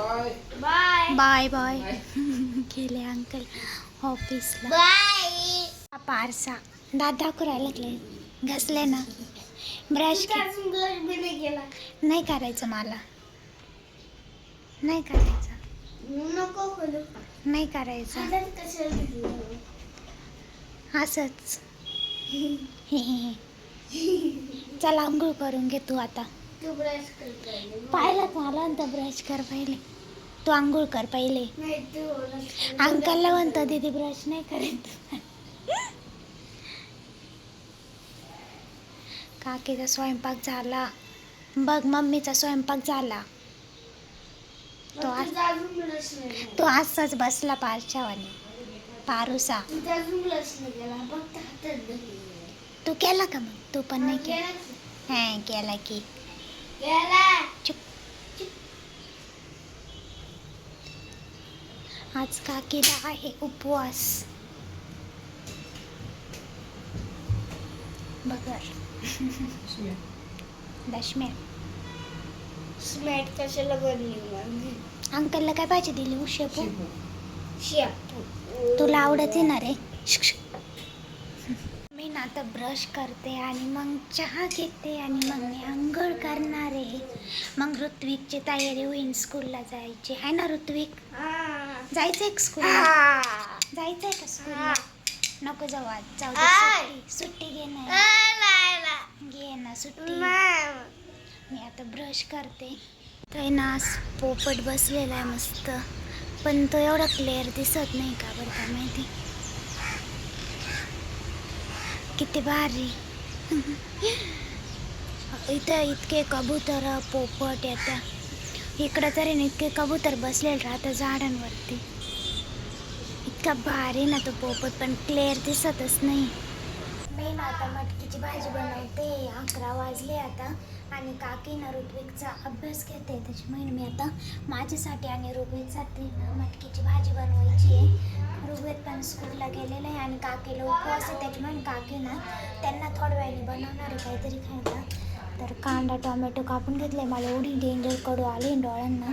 Bye bye bye bye गेले uncle ऑफिसला. Bye Parsa. दात दाखवू राहिला लागले. घसले ना. ब्रश नाही करायचं मला. नाही करायचं. नको नाही करायचं? असंच. चल आंघोळ करून घे तू आता. तू ब्रश करते पाहिलं. मला तर ब्रश कर पहिले. तू आंघोळ कर पहिले. नाही तू brush कर. अंकलला म्हणतो दीदी ब्रश नाही करेल काकीचा स्वयंपाक झाला. बघ मम्मीचा स्वयंपाक झाला. तो आज तुझा अजून ब्रश नाही केला. तो असाच बसला पारच्यावानी पारुसा. तुझा अजून ब्रश नाही केला फक्त हातात धरली. तू केला का मग? तू पण नाही केला? हा केला की. आज काकीला आहे उपवास. बगर दशम्या स्मॅट कशाला बनली अंकलला काय भाजी दिली? उशेपू शेपू? तुला आवडते ना रे? शिक, शिक. मी ना आता ब्रश करते आणि मग चहा घेते आणि मग मी आंघोळ करणार आहे मग ऋत्विकची तयारी होईल स्कूलला जायची आहे ना ऋत्विक हा. जायचंय का स्कूलला हा. जायचंय का स्कूलला हा. नको जाऊ आज जाऊ दे. सुट्टी सुट्टी घे ना. घे ना सुट्टी. मी आता ब्रश करते तर ना आज पोपट बसलेला आहे मस्त पण तो एवढा क्लिअर दिसत नाही का बरं काय माहिती किती भारी. इथं इतके कबूतर पोपट येतात इकडं तरी ना इतके कबूतर बसलेले राहतात झाडांवरती. इतका भारी ना तो पोपट पण क्लिअर दिसतच नाही. मी ना आता मटकीची भाजी बनवते. अकरा वाजले आता आणि काकीनं ऋत्विकचा अभ्यास घेते. त्याच्यामुळे मी आता माझ्यासाठी आणि ऋग्वेदसाठी ना मटकीची भाजी बनवायची आहे. ऋग्वेद पण स्कूलला गेलेलं आहे आणि काकीला उपवास आहे त्याच्यामुळे काके ना त्यांना थोड्या वेळाने बनवणार आहे काहीतरी खायला. तर कांदा टोमॅटो कापून घेतले मला एवढी डेंजर कडू आली डोळ्यांना.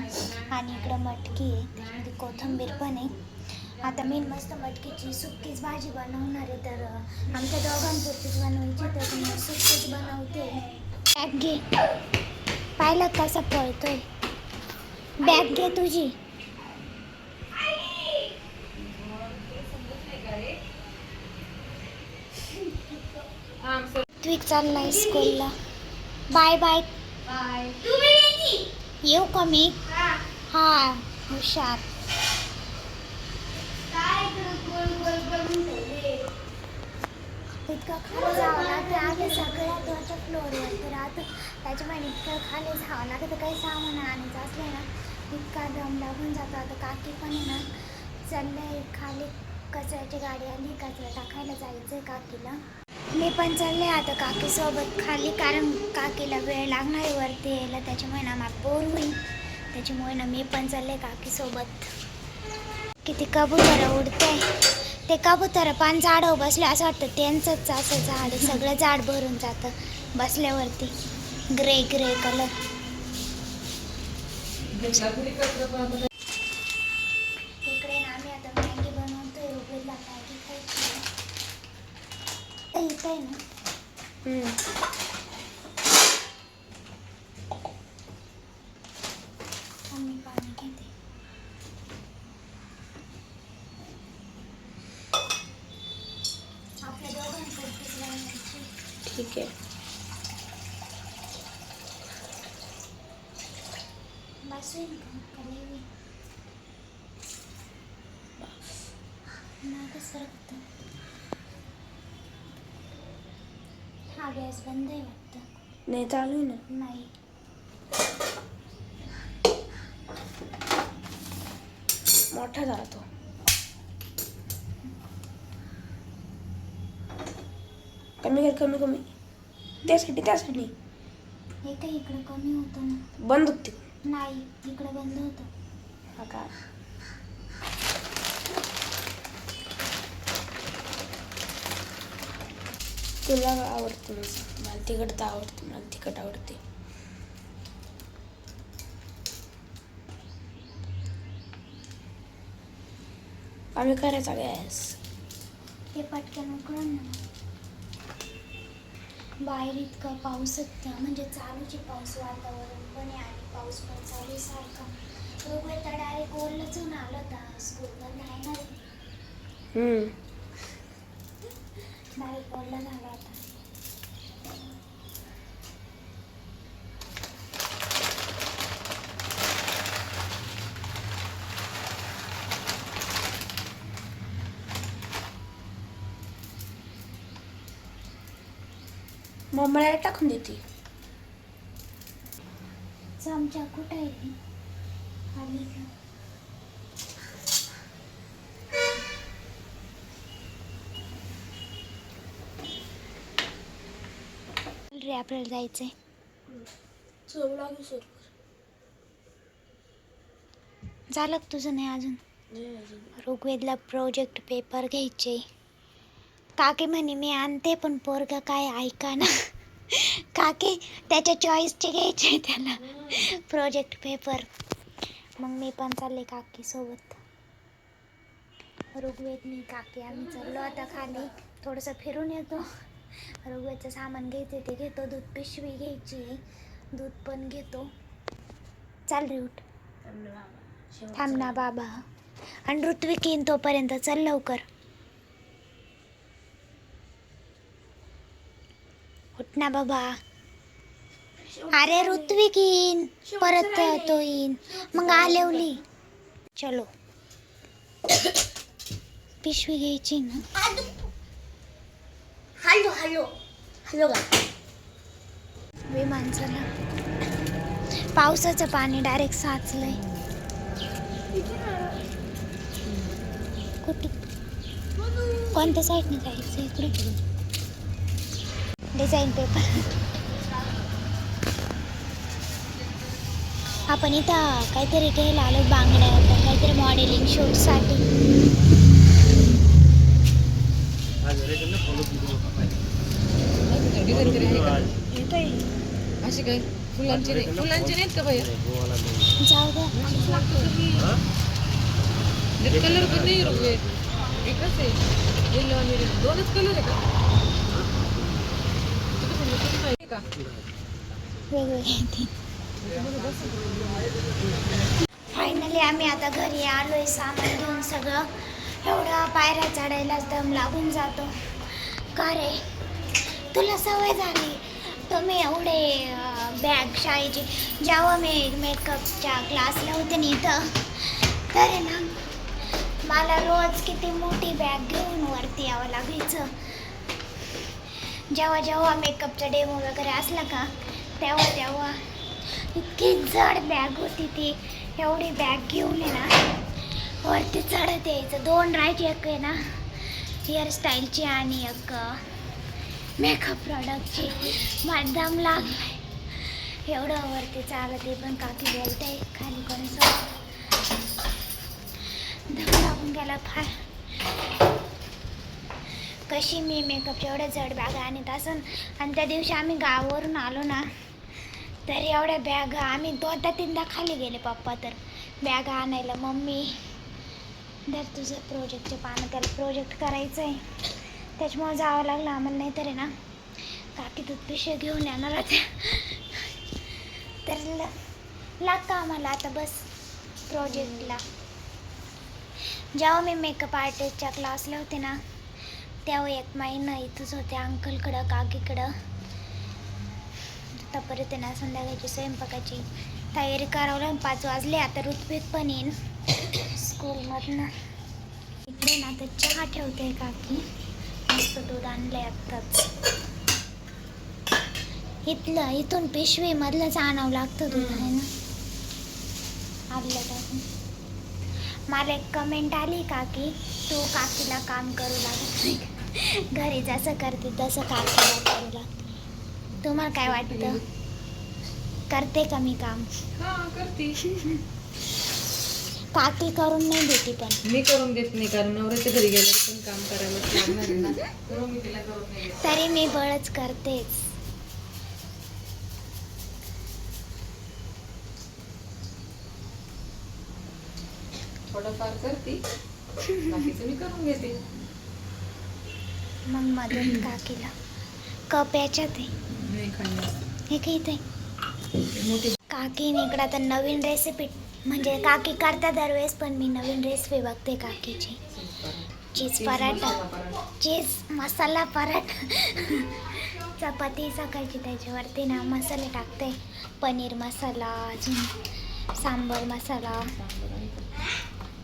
आणि इकडं मटकी आहे त्याच्यामध्ये कोथिंबीर पण आहे. आता मी मस्त मटकीची सुक्कीच भाजी बनवणार आहे. तर आमच्या दोघांपुरतीच बनवायची तर मी सुक्कीच बनवते. बॅग घे. पाहिलं कसा पळतोय. बॅग घे तुझी. ट्विक चाललाय स्कूलला बाय बाय? येऊ का मी हा. हा हुशार? इतकं खाली जावं लागतं आधी सगळ्यात वरच्या फ्लोअरवरती राहतं त्याच्यामुळे इतकं खाली जावं लागतं काही सामान आणायचं असलं ना इतका दम लागून जातो. आता काकी पण आहे ना चाललंय खाली कचऱ्याची गाडी आली कचरा टाकायला जायचं काकीला. मी पण चालले आता काकीसोबत खाली कारण काकीला वेळ लागणार आहे वरती यायला त्याच्यामुळे ना मला बोर होईल. त्याच्यामुळे ना मी पण चालले काकीसोबत. किती कबूतर उडते. ते कबूतर पान झाडावर बसले असं वाटतं त्यांचंच असं झाड सगळं झाड भरून जातं बसल्यावरती. ग्रे ग्रे कलर इकडे ना आम्ही आता मॅगी बनवतोय रुबेलला मॅगी खायची आहे. ना आम्ही पाणी ठीक आहे बस होईल का मागं सरकतं. हा गॅस बंद आहे वाटतं नाही चालू ना? नाही। मोठा झाला तो। कमी कर कमी कमी। त्यासाठी त्यासाठी हे काही इकडं कमी होतं ना। बंद होते। नाही इकडं बंद होतं। हा का तुला आवडतं मला तिखट तर आवडते मला तिकट आवडते. आम्ही करायचा गॅस. हे पटकन उकळून बाहेर इतका पाऊस त्या म्हणजे चालूच आहे पाऊस वातावरण पण आणि पाऊस पण चालू सारखा. तो डायरेक्ट ओरलच होऊन होता स्कूल बंद आहे ना हम्म. डायरेक्ट ओरलं आता मम्मीला टाकून देते चमचा कुठं आहे ती? खाली का? रे आपल्याला लागू सर झालं तुझं नाही अजून? ऋग्वेदला प्रोजेक्ट पेपर घ्यायचे. काकी म्हणे मी आणते पण पोरगा काय ऐका ना. काकी त्याच्या चॉईसचे घ्यायचे त्याला. प्रोजेक्ट पेपर मग मी पण चालले काकी सोबत. ऋग्वेद मी काकी आम्ही चाललो आता खाली. थोडंसं फिरून येतो. ऋग्वेदचं सामान घ्यायचं ते घेतो. दूध पिशवी घ्यायची दूध पण घेतो. चाल रे उठ. थांब ना बाबा. आणि ऋत्विक येईन तोपर्यंत. चल लवकर. उठ ना बाबा. अरे ऋत्विक येईन. परत तो येईन. मग आलेवली. चलो. पिशवी घ्यायची ना. Hello hello. हॅलो चला पावसाचं पाणी डायरेक्ट साचलंय. कुठे? कोणत्या साईडने जायचं इकडे डिझाईन पेपर आपण इथं काहीतरी घ्यायला आलो बांगड्या तर काहीतरी मॉडेलिंग शूटसाठी अशी काय? फुलांचे नाही. फुलांचे नाहीत का भैया कलर पण नाही रुपये एकच आहे. येलो आणि रेड दोनच कलर आहे का? फायनली आम्ही आता घरी आलोय. सामान घेऊन सगळं. एवढं पायऱ्या चढायला दम लागून जातो. का रे? तुला सवय झाली. तुम्ही एवढे बॅग शाळेची जेव्हा मी मेकअपच्या क्लासला होते ना इथं तर आहे ना मला रोज किती मोठी बॅग घेऊन वरती यावं लागायचं. जेव्हा जेव्हा मेकअपचा डेमो वगैरे असला का तेव्हा तेव्हा इतकी जड बॅग होती ती. एवढी बॅग घेऊन आहे ना वरती चढत यायचं. दोन राहायची एक आहे ना हेअरस्टाईलची आणि एक मेकअप प्रॉडक्टचे दम लागलाय एवढं वरती चालत आहे पण काकी बोलते खाली कोणी सोबत दम लागून गेला फार. कशी मी मेकअपच्या एवढ्या जड बॅगा आणत असून आणि त्या दिवशी आम्ही गावावरून आलो ना तर एवढ्या बॅगा आम्ही दोनदा तीनदा खाली गेले पप्पा तर. बॅगा आणायला मम्मी तर तुझं प्रोजेक्टचे पानं त्याला प्रोजेक्ट करायचं आहे त्याच्यामुळं जावं लागलं आम्हाला नाही तर आहे ना. काकी दूध पिशव्या घेऊन येणार होत्या. तर ल- लाग का आम्हाला आता बस प्रोजेक्टला जेव्हा मी मेकअप आर्टिस्टच्या क्लासला होते ना तेव्हा एक महिना इथंच होते अंकलकडं काकीकडं. आतापर्यंत ना संध्याकाळची स्वयंपाकाची तयारी करावं लागून पाच वाजले आता ऋत्विक पण येईन. स्कूलमधनं इकडे ना तर चहा ठेवते काकी. दूध आणलंय आत्ताच. इथलं इथून पिशवी मधलंच आणावं लागतं दूध आहे ना. टाकून मला एक कमेंट आली काकी तू काकीला काम करू लागत. का? घरी जसं करते तसं काकीला करू लागते. तुम्हाला काय वाटतं? करते का मी काम? हा करते. काकी करून नाही देते पण. मी करून देत नाही कारण नवऱ्याच्या घरी गेल्यावर पण काम करायला लागणार आहे ना. म्हणून मी तिला करून नाही देत. तरी मी बळच करतेच. थोडंफार करते. बाकीचं मी करून घेते. मग मदत काकीला. कप याच्यात आहे. नाही खाल्लं हे काही इथे मोठे काकीने इकडं आता नवीन रेसिपी म्हणजे काकी करता दरवेळेस पण मी नवीन रेसिपी बघते काकीची. चीज पराठा. चीज मसाला पराठा. चपाती सकाळची त्याच्यावरती ना मसाले टाकते. पनीर मसाला अजून सांबर मसाला.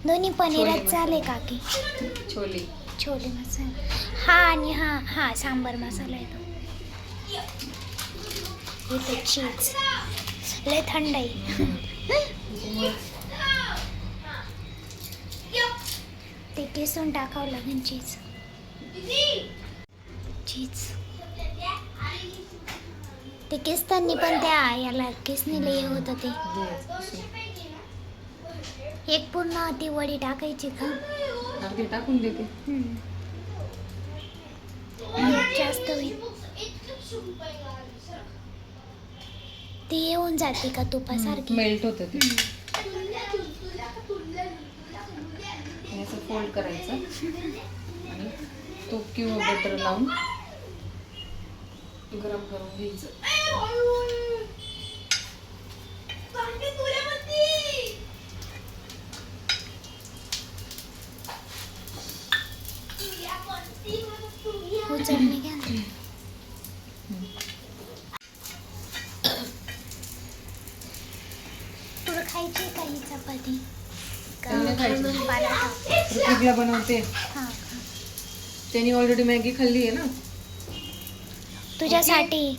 दोन्ही पनीरच मसाला. काकी. छोले. छोले मसाला. हा आणि हा हा सांबर मसाला येतो. इथे चीज लय थंड आहे. ते किसून टाकावं लागेल चीज चीज ते किसताना पण त्या याला किसनीला हे होतं ते. एक पूर्ण ती वडी टाकायची का? अर्धी टाकून देते. जास्त होईल. ती येऊन जाते का तुपासारखी? मेल्ट होतं ते आणि असं फोल्ड करायचं. आणि तूप किंवा बटर लावून गरम करून घ्यायचं. घ्या तुला खायची काही चपाती? खायची. ऋतिकला बनवते. हा त्यांनी ऑलरेडी मॅगी खाल्ली आहे ना? तुझ्यासाठी.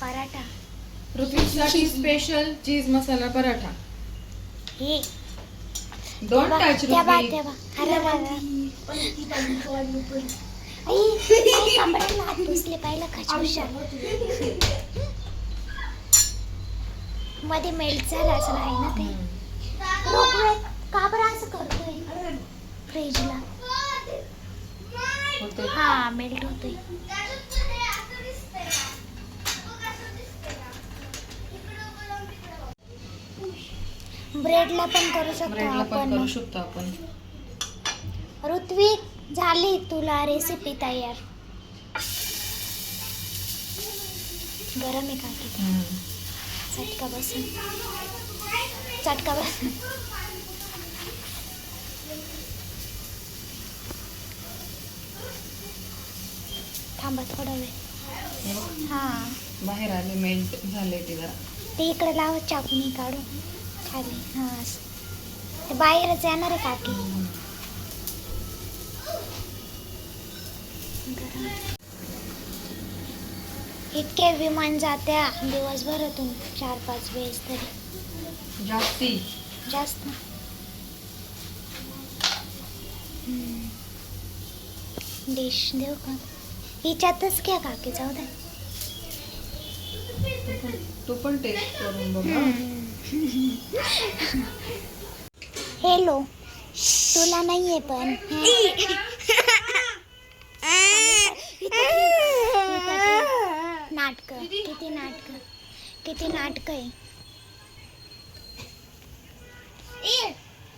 पराठा. ऋतिकसाठी स्पेशल चीज मसाला पराठा. हे. डोंट टच त्या बा ऋतिक त्या बा अरे अरे, अरे. आई, आई, कमरेला हात पुसले पाहिलं खचखुशाल मध्ये मेल्ट झालं असं आहे ना ते. का बरं असं करतोय? फ्रीजला होते हा मेल्ट होतोय. ब्रेडला पण करू शकतो ब्रेडला पण आपण. करू शकतो आपण. ऋत्विक झाली तुला रेसिपी तयार. गरम आहे का? किती चटका बसून. चटका बसून थांबा थोडा वेळ. हा. बाहेर आले मेल्ट झाले ते जरा. ते इकडे लाव चाकूनी काढू खाली. हा. ते बाहेरच येणार आहे काकी. इतके विमान जात्या दिवसभरातून चार पाच वेळेस तरी. जास्ती. जास्त. डिश देऊ का हिच्यातच घ्या काकी जाऊ द्या तू पण टेस्ट करून बघ. हा. हॅलो तुला नाहीये पण. नाटक. किती नाटक. किती नाटक आहे.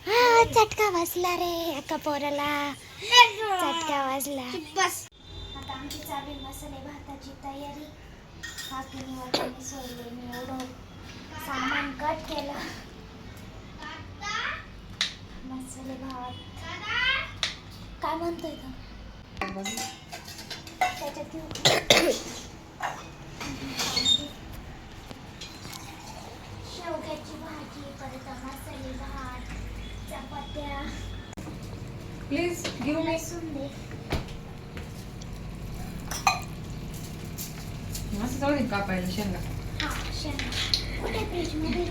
हा, चटका वाजला रे एका पोराला. चटका वाजला. बस. आता आमची चालू आहे मसाले भाताची तयारी. काकीने वाटणी सोडली मी एवढं सामान कट केलं. मसाले भात. काय म्हणतोय तो? त्याच्यात. शेवग्याची भाजी परत मसाले भात चपात्या. प्लीज गिव मी लसूण दे. असं जाऊ दे कापायला शेंगा हा शेंगा कुठे फ्रीजमध्ये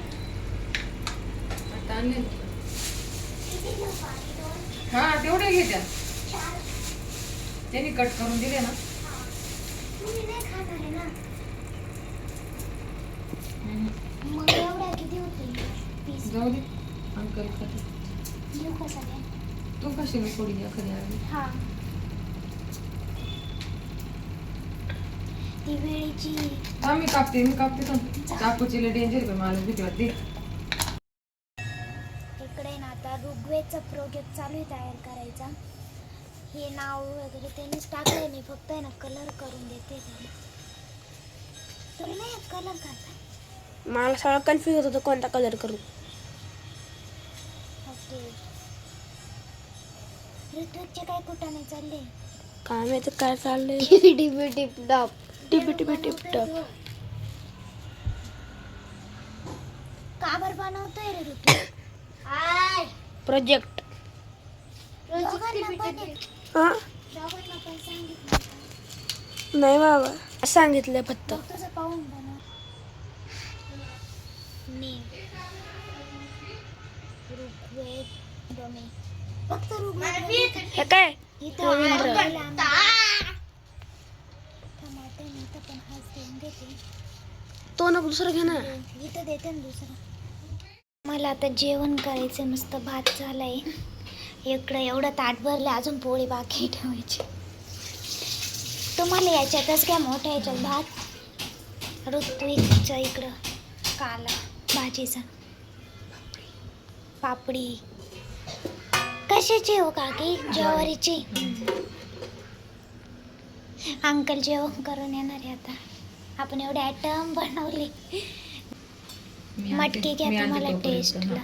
आता आणले हा तेवढे घे त्या त्यांनी कट करून दिले ना जाऊ दे अंकल खाते तू कशी मी थोडी एखादी आणली हा वेळेची हा मी कापते मी कापते थांब. चाकूची लय डेंजर आहे मला भीती वाटते. इकडे ना आता ऋग्वेदचा प्रोजेक्ट चालू आहे तयार करायचा. हे नाव वगैरे त्यांनीच टाकलंय मी फक्त आहे ना कलर करून देते त्याला तुला नाही कलर करता मला सगळं कन्फ्युज होत होतं कोणता कलर करू. ओके. ऋतूचे काय कुठाने चालले? काय माहिती काय चाललंय? डिबी टिप टॉप टिपी टिपी टिप टप का बरं बनवतोय रे ऋतू हाय प्रोजेक्ट. हा? नाही बाबा. सांगितलंय फक्त. तुझं पाहून बनव मी. ऋग्वेद डोमे फक्त ऋग्वेद हे काय? रवींद्र. आलेला आम्ही. टमाटे मी इथं पण हाच देऊन देते तो नको दुसरं घे ना. इथं देते ना दुसरं. मला आता जेवण करायचं मस्त भात झालाय. इकडं एवढं ताट भरलं अजून पोळी बाकी ठेवायची. तुम्हाला याच्यातच काय मोठ्या याच्यात भात. ऋत्विकचं इकडं. काला भाजीचा. पापडी. कशाची हो काकी? ज्वारीची. अंकल जेवण करून येणार आहे आता. आपण एवढे आयटम बनवले. मटकी घ्या तुम्हाला टेस्टला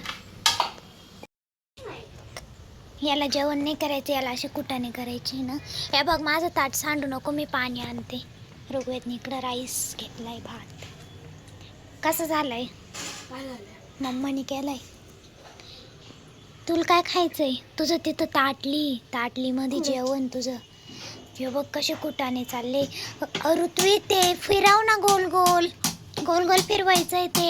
याला जेवण नाही करायचं याला अशी कुटाने करायची ना. हे बघ माझं ताट सांडू नको मी पाणी आणते. ऋग्वेदने इकडं राईस घेतलाय भात. कसं झालंय? मम्माने केलाय. तुला काय खायचंय? तुझं तिथं ताटली ताटलीमध्ये जेवण तुझं. हे बघ कसे कुटाने चालले. ऋतू येते. फिराव ना गोल गोल गोल गोल फिरवायचंय ते.